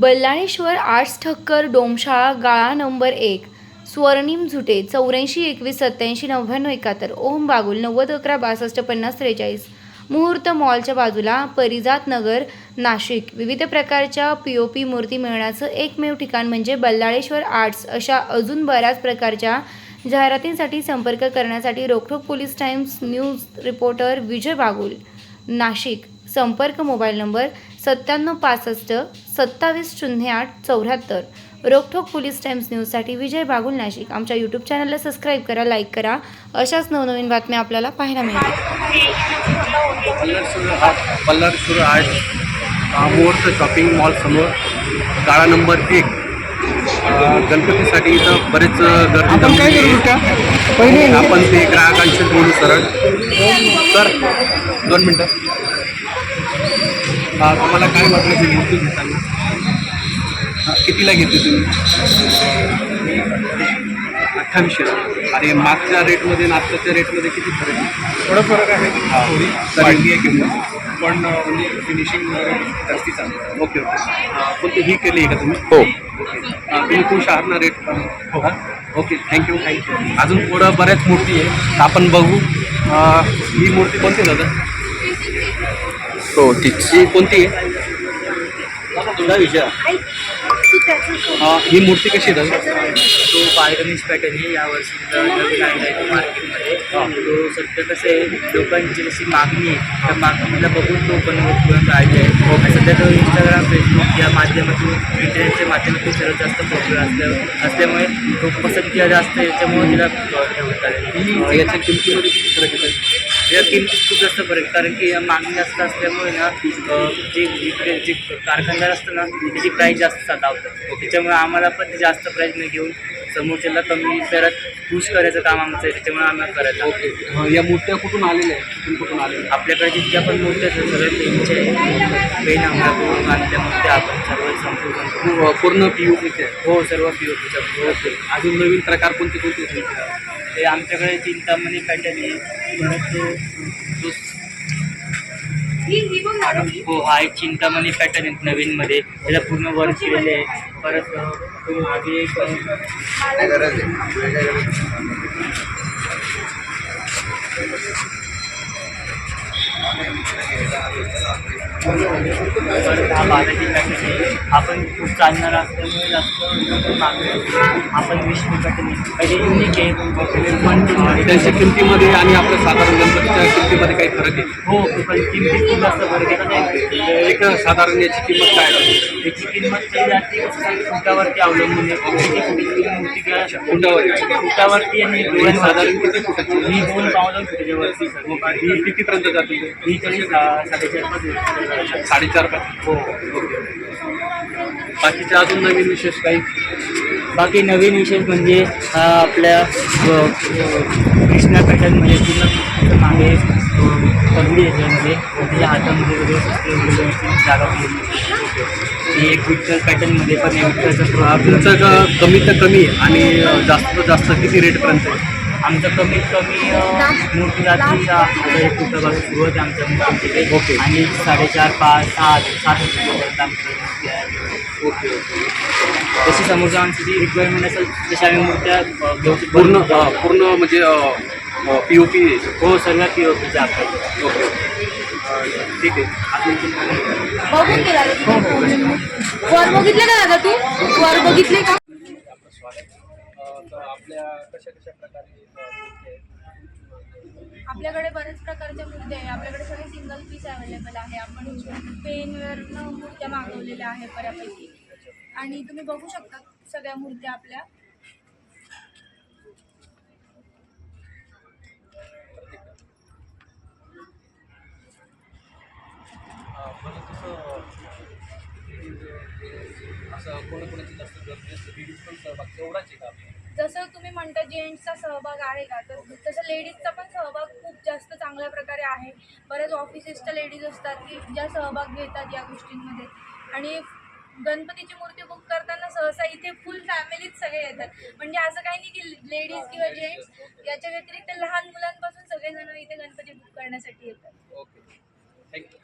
Ballaleshwar arts Thakkar डोमशाळा गाळा number एक. स्वर्णिम झुटे चौऱ्याऐंशी एकवीस सत्याऐंशी नव्याण्णव एकाहत्तर. ओम बागुल नव्वद अकरा बासष्ट पन्नास त्रेचाळीस. मुहूर्त मॉलच्या बाजूला परिजात नगर नाशिक. विविध प्रकारच्या पी ओ पी मूर्ती मिळण्याचं एकमेव ठिकाण म्हणजे बल्लाळेश्वर आर्ट्स अशा अजून बऱ्याच प्रकारच्या जाहिरातींसाठी संपर्क करण्यासाठी रोखोक police times news reporter Vijay Bagul. Nashik. संपर्क मोबाईल नंबर सत्त्याण्णव पासष्ट सत्तावीस शून्य आठ चौऱ्याहत्तर. रोखोक पोलीस टाइम्स न्यूजसाठी विजय बागुल नाशिक. आमच्या यूट्यूब चॅनलला सबस्क्राईब करा लाईक करा. अशाच नवनवीन बातम्या आपल्याला पाहायला आर्ट पल्लरसूर आर्ट अ, मुहूर्त शॉपिंग मॉल समोर. गाळा नंबर एक. गणपतीसाठी इथं बरेच गर्दी आहे. आपण ते ग्राहकांशी बोलू सरळ. सर दोन मिनटं. हा तुम्हाला काय वाटलं ते मूर्ती घेताना हा, कितीला घेतली तुम्ही? अठ्ठावीसशे. आणि मागच्या रेटमध्ये आणि आत्ताच्या रेटमध्ये किती फरक आहे? थोडं फरक आहे. थोडी. वाढली आहे किंमत पण म्हणजे फिनिशिंग वगैरे जास्ती चांगली आहे. Okay okay. पण ते ही केली आहे का तुम्ही? हो. ओके. तुम्ही खुश आहात ना रेट हो. ओके थँक्यू थँक्यू अजून पुढं बऱ्याच मूर्ती आहे आपण बघू. ही मूर्ती कोणती दादा? हो ही कोणती? आहे ही मूर्ती कशी आहे तो बालगणेश पॅटर्न हे यावर्षी नवीन आणला आहे मार्केटमध्ये. तो सध्या कसं आहे लोकांची जशी मागणी आहे त्या मागणीला बघून तो बनवून काढली आहे. आणि सध्या तो इंस्टाग्राम फेसबुक या माध्यमातून इंटरनेटच्या माध्यमातून सर्वात जास्त पॉप्युलर असल्या असल्यामुळे तो पसंती जास्त आहे, याच्यामुळे तिला होत आहे. याच्या किमतीमध्ये किती फरक येतो या किमतीत खूप जास्त फरक. कारण की या मागणी जास्त असल्यामुळे ना जे विक्रे- जे कारखानदार असतं ना त्याची प्राईस जास्त लावतात त्याच्यामुळे आम्हाला पण ते जास्त प्राईजने घेऊन समोरच्याला कमी दरात खुश करायचं काम आमचं आहे. त्याच्यामुळे आम्हाला करायचं ओके. या मूर्त्या कुठून आलेल्या आहेत? कुठून कुठून आलेल्या आपल्याकडे जितक्या पण मूर्त्या आहेत सगळ्या पेनच्या आहे पेन अमरापूर आणि त्या मूर्त्या आपण सर्व संपूर्ण पूर्ण पी यू पीचे हो सर्व पी ओ पीच्या ओके. अजून नवीन प्रकार कोणते कोणते? ते आमच्याकडे चिंतामणी पॅटर्न आहे परत तो तो हो हा एक चिंतामणी पॅटर्न आहे नवीनमध्ये त्याला पूर्ण वर्क केलेले आहे. परत मागे एक हा बालाजी पॅटर्न आपण खूप चालणार असल्यामुळे जास्त मागणी. आपण विष्णू पॅटर्न युनिक आहे पण त्यांच्या किमतीमध्ये आणि आपल्या साधारण गणपतीच्या किमतीमध्ये काही फरक आहे? हो पण किमतीत खूप जास्त फरक आहे. ते- एक साधारण याची किंमत काय? त्याची किंमत काही जाते फुटावरती अवलंबून आहे. मूर्ती फुटावरती आणि ही साधारण किती फुटाची? ही दोन पावलं फुटाच्या वरती ही कितीपर्यंत जाते ही तरी साडेचार पाच. साडेचार का हो. बाकीचे अजून नवीन विशेष काही? बाकी नवीन विशेष म्हणजे हा आपल्या कृष्णा पॅटर्नमध्ये पूर्ण मागे पगडी याच्यामध्ये त्याच्या हातामध्ये वगैरे जागा केलेली ही एक विठ्ठल पॅटर्नमध्ये पण विठ्ठलचा प्रभाव क- कमी तर कमी आणि जास्त जास्त किती रेटपर्यंत आहे? आमचं कमीत कमी मोठी रात्रीच्या एक रुपयापासून सुरुवात आहे आमच्या ओके. आणि साडेचार पाच सात सात रुपयापर्यंत आमच्या मूर्ती आहे. Okay okay. जशी समोरच्या माणसाची रिक्वायरमेंट असेल तशा आम्ही मूर्त्या घेऊ पूर्ण पूर्ण म्हणजे पी ओ पी हो सर्व पी ओ पीच्या आपल्याकडे ओके. ठीक आहे. बघून गेला तू? वर बघितले का दादा तू? वर बघितले का? आपल्याकडे बरेच प्रकारच्या मूर्त्या आहे. आपल्याकडे सगळे सिंगल पीस अवेलेबल आहे. आपण पेनवरनं मूर्त्या मागवलेल्या आहे बऱ्यापैकी. आणि तुम्ही बघू शकता सगळ्या मूर्त्या आपल्या. असं कोणाकोणाची जास्त गर्दी असते लेडीज पण सहभाग तेवढाच आहे का? आपल्याला? जसं तुम्ही म्हणता जेंट्सचा सहभाग आहे का तर तसं लेडीजचा पण सहभाग खूप जास्त चांगल्या प्रकारे आहे. बऱ्याच ऑफिसेसच्या लेडीज असतात की ज्या सहभाग घेतात या गोष्टींमध्ये. आणि गणपतीची मूर्ती बुक करताना सहसा इथे फुल फॅमिलीच सगळे येतात. म्हणजे असं काही नाही की लेडीज किंवा जेंट्स याच्या व्यतिरिक्त लहान मुलांपासून सगळेजण इथे गणपती बुक करण्यासाठी येतात. Okay thank you